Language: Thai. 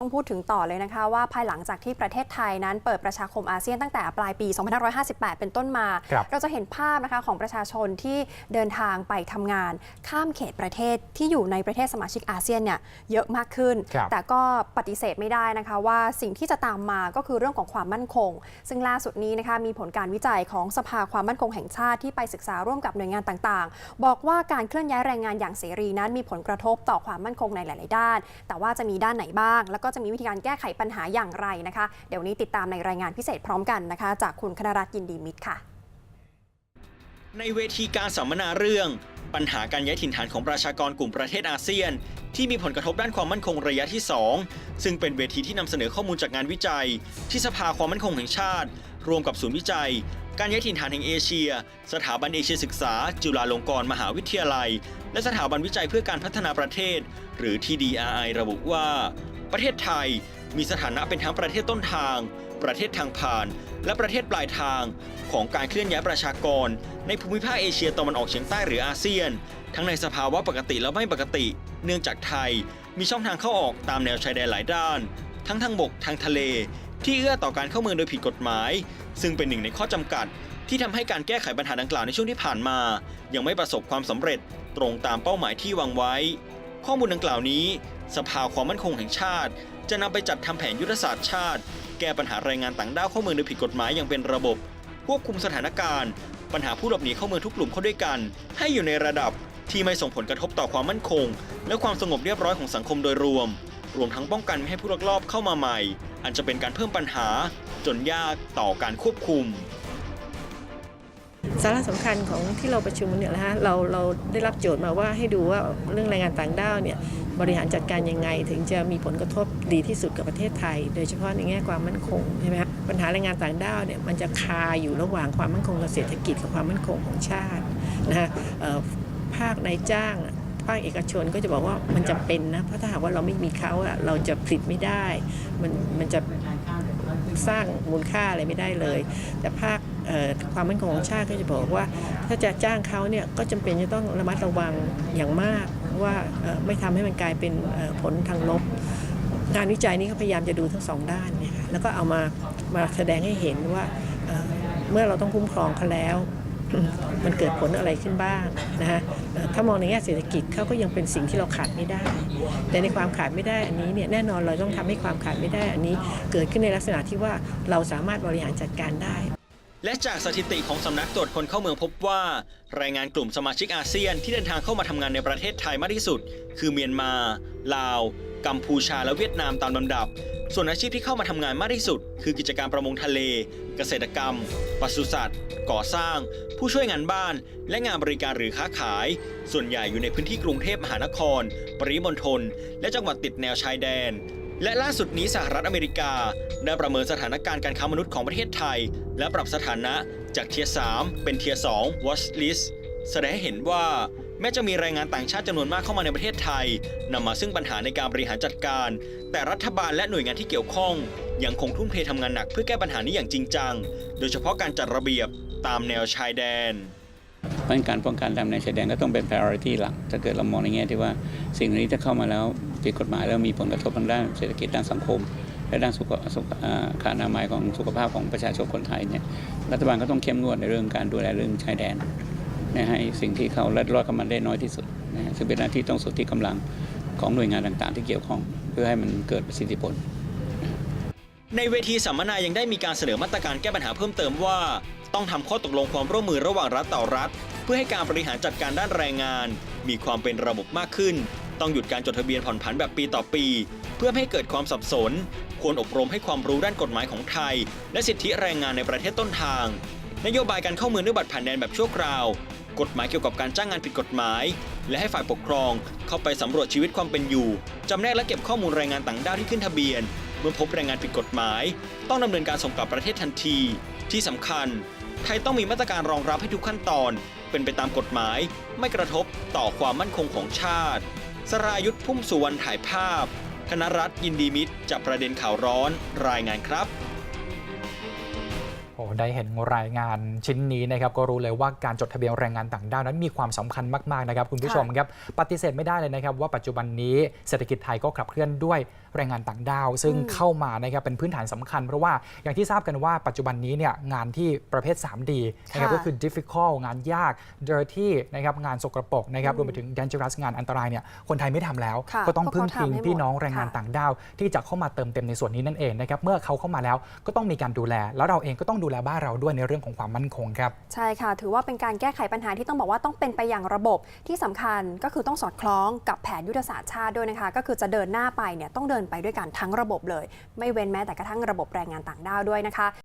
ต้องพูดถึงต่อเลยนะคะว่าภายหลังจากที่ประเทศไทยนั้นเปิดประชาคมอาเซียนตั้งแต่ปลายปี 2558 เป็นต้นมาครับเราจะเห็นภาพนะคะของประชาชนที่เดินทางไปทำงาน ข้ามเขตประเทศที่อยู่ในประเทศสมาชิกอาเซียนเนี่ยเยอะมากขึ้นครับแต่ก็ปฏิเสธไม่ได้นะคะว่าสิ่งที่จะตามมาก็คือเรื่องของความมั่นคง ซึ่งล่าสุดนี้นะคะมีผลการวิจัยของสภาความมั่นคงแห่งชาติที่ไปศึกษาร่วมกับหน่วยงานต่างๆ บอกว่าการเคลื่อนย้ายแรงงานอย่างเสรีนั้นมีผลกระทบต่อความมั่นคงในหลาย ๆ ด้าน แต่ว่าจะมีด้านไหนบ้างแล้วก็จะมีวิธีการแก้ไขปัญหาอย่างไรนะคะ เดี๋ยวนี้ติดตามในรายงานพิเศษพร้อมกันนะคะ จากคุณคณรัตน์ยินดีมิตรค่ะ ในเวทีการสัมมนาเรื่อง ปัญหาการย้ายถิ่นฐานของประชากรกลุ่มประเทศอาเซียน ที่มีผลกระทบด้านความมั่นคงระยะที่ 2 ซึ่งเป็นเวทีที่นำเสนอข้อมูลจากงานวิจัย ที่สภาความมั่นคงแห่งชาติ รวมกับศูนย์วิจัยการย้ายถิ่นฐานแห่งเอเชีย สถาบันเอเชียศึกษา จุฬาลงกรณ์มหาวิทยาลัย และสถาบันวิจัยเพื่อการพัฒนาประเทศ หรือ TDRI ระบุว่า ประเทศไทย มีสถานะเป็นทั้งประเทศต้นทาง ประเทศทางผ่าน และประเทศปลายทาง ของการเคลื่อนย้ายประชากร ในภูมิภาคเอเชียตะวันออกเฉียงใต้หรืออาเซียน ทั้งในสภาวะปกติและไม่ปกติ เนื่องจากไทย มีช่องทางเข้าออกตามแนวชายแดนหลายด้าน ทั้งทางบกทางทะเล ที่เอื้อต่อการเข้าเมืองโดยผิดกฎหมาย ซึ่งเป็นหนึ่งในข้อจำกัด ที่ทำให้การแก้ไขปัญหาดังกล่าวในช่วงที่ผ่านมา ยังไม่ประสบความสำเร็จตรงตามเป้าหมายที่วางไว้ ข้อมูลดังกล่าวนี้ สภาความมั่นคงแห่งชาติ จะนำไปจัดทำแผนยุทธศาสตร์ชาติ แก้ปัญหาแรงงานต่างด้าวเข้าเมืองโดยผิดกฎหมายอย่างเป็นระบบ ควบคุมสถานการณ์ ปัญหาผู้หลบหนีเข้าเมืองทุกกลุ่มเข้าด้วยกัน ให้อยู่ในระดับที่ไม่ส่งผลกระทบต่อความมั่นคง และความสงบเรียบร้อยของสังคมโดยรวม รวมทั้งป้องกันไม่ให้ผู้ลักลอบเข้ามาใหม่ อันจะเป็นการเพิ่มปัญหา จนยากต่อการควบคุม สาระสำคัญของที่เราประชุมเนี่ยนะฮะเราเราได้รับโจทย์มาว่าให้ดูว่าเรื่องแรงงานต่างด้าวเนี่ยบริหารจัดการยังไง ถึงจะมีผลกระทบดีที่สุดกับประเทศไทย โดยเฉพาะในแง่ความมั่นคงใช่ไหมฮะปัญหาแรงงานต่างด้าวเนี่ยมันจะคาอยู่ระหว่างความมั่นคงทางเศรษฐกิจกับความมั่นคงของชาตินะฮะภาคนายจ้างภาคเอกชนก็จะบอกว่ามันจำเป็นนะเพราะถ้าหากว่าเราไม่มีเขาอะเราจะผลิตไม่ได้ มันมันจะสร้างมูลค่าอะไรไม่ได้เลย แต่ภาค ความมั่นคงของชาติก็จะบอกว่า ถ้าจะจ้างเขาเนี่ยก็จำเป็นจะต้องระมัดระวังอย่างมากว่าไม่ทำให้มันกลายเป็นผลทางลบ งานวิจัยนี้เขาพยายามจะดูทั้งสองด้านเนี่ยค่ะแล้วก็เอามามาแสดงให้เห็นว่าเเมื่อเราต้องคุ้มครองเขาแล้วมันเกิดผลอะไรขึ้นบ้างนะฮะถ้ามองในแง่เศรษฐกิจเขาก็ยังเป็นสิ่งที่เราขาดไม่ได้ แต่ในความขาดไม่ได้อันนี้เนี่ยแน่นอนเราต้องทำให้ความขาดไม่ได้อันนี้ เกิดขึ้นในลักษณะที่ว่าเราสามารถบริหารจัดการได้ และจากสถิติของสำนักตรวจคนเข้าเมืองพบว่า แรายงานกลุ่มสมาชิกอาเซียนที่เดินทางเข้ามาทำงานในประเทศไทยมากที่สุด คือเมียนมา ลาว กัมพูชาและเวียดนามตามลำดับ ส่วนอาชีพที่เข้ามาทำงานมากที่สุด คือกิจการประมงทะเล เกษตรกรรมปศุสัตว์ ก่อสร้าง ผู้ช่วยงานบ้าน และงานบริการหรือค้าขาย ส่วนใหญ่อยู่ในพื้นที่กรุงเทพมหานคร ปริมณฑลและจังหวัดติดแนวชายแดน และล่าสุดนี้สหรัฐอเมริกา ได้ประเมินสถานการณ์การค้ามนุษย์ของประเทศไทย และปรับสถานะจากเทียร์3เป็นเทียร์2 watch list แสดงให้เห็นว่าแม้จะมีแรงงานต่างชาติจำนวนมากเข้ามาในประเทศไทยนำมาซึ่งปัญหาในการบริหารจัดการ แต่รัฐบาลและหน่วยงานที่เกี่ยวข้อง ยังคงทุ่มเททำงานหนักเพื่อแก้ปัญหานี้อย่างจริงจัง โดยเฉพาะการจัดระเบียบตามแนวชายแดน เพราะฉะนั้นการป้องกันตามแนชายแดนก็ต้องเป็น priority หลัก ถ้าเกิดเรามองในแง่ที่ว่าสิ่งนี้ถ้าเข้ามาแล้วผิดกฎหมายแล้วมีผลกระทบทางด้านเศรษฐกิจด้านสังคม และด้านสุขสุขอ่านามัยของสุขภาพของประชาชนคนไทยเนี่ยรัฐบาลก็ต้องเข้มงวดในเรื่องการดูแลเรื่องชายแดนนะให้สิ่งที่เขาลัดลอดเข้ามาได้น้อยที่สุดนะซึ่งเป็นหน้าที่ต้องสุดที่กำลังของหน่วยงานต่างๆ ที่เกี่ยวข้อง เพื่อให้มันเกิดประสิทธิผลในเวทีสัมมนายังได้มีการเสนอมาตรการแก้ปัญหาเพิ่มเติมว่า ต้องทำข้อตกลงความร่วมมือระหว่างรัฐต่อรัฐ เพื่อให้การบริหารจัดการด้านแรงงาน มีความเป็นระบบมากขึ้น ต้องหยุดการจดทะเบียนผ่อนผันแบบปีต่อปี เพื่อไม่ให้เกิดความสับสน ควรอบรมให้ความรู้ด้านกฎหมายของไทย และสิทธิแรงงานในประเทศต้นทาง นโยบายการเข้าเมืองด้วยบัตรผ่านแดนแบบชั่วคราว กฎหมายเกี่ยวกับการจ้างงานผิดกฎหมาย และให้ฝ่ายปกครอง เข้าไปสำรวจชีวิตความเป็นอยู่จำแนกและเก็บข้อมูลแรงงานต่างด้าวที่ขึ้นทะเบียน เมื่อพบแรงงานผิดกฎหมาย ต้องดำเนินการส่งกลับประเทศทันที ที่สำคัญ ไทยต้องมีมาตรการรองรับให้ทุกขั้นตอน เป็นไปตามกฎหมาย ไม่กระทบต่อความมั่นคงของชาติ สรายุทธพุ่มสุวรรณถ่ายภาพ คณรัฐยินดีมิตรจับประเด็นข่าวร้อนรายงานครับโอ้ได้เห็นรายงานชิ้นนี้นะครับก็รู้เลยว่าการจดทะเบียนแรงงานต่างด้าวนั้นมีความสำคัญมากๆนะครับคุณผู้ชมครับปฏิเสธไม่ได้เลยนะครับว่าปัจจุบันนี้เศรษฐกิจไทยก็ขับเคลื่อนด้วย แรงงานต่างด้าว ซึ่งอืมเข้ามานะครับเป็นพื้นฐานสำคัญ เพราะว่าอย่างที่ทราบกันว่าปัจจุบันนี้เนี่ยงานที่ประเภท 3D นะครับค่ะก็คือ difficult งานยาก dirty นะครับงานสกรปรกนะครับอืมรวมไปถึง dangerous งานอันตรายเนี่ยคนไทยไม่ทำแล้วค่ะก็ต้องพวกพึ่งเขาพิงทำให้หมดพี่น้องแรงงานค่ะต่างด้าว ที่จะเข้ามาเติมเต็มในส่วนนี้นั่นเองนะครับเมื่อเขาเข้ามาแล้วก็ต้องมีการดูแล แล้วเราเองก็ต้องดูแลบ้านเราด้วยในเรื่องของความมั่นคงครับใช่ค่ะ ถือว่าเป็นการแก้ไขปัญหาที่ต้องบอกว่าต้องเป็นไปอย่างระบบที่สำคัญก็คือต้องสอดคล้องกับแผนยุทธศาสตร์ชาติด้วยนะคะ ก็คือจะเดินหน้าไปเนี่ยต้องเดินไปด้วยกันทั้งระบบเลย ไม่เว้นแม้แต่กระทั่งระบบแรงงานต่างด้าวด้วยนะคะ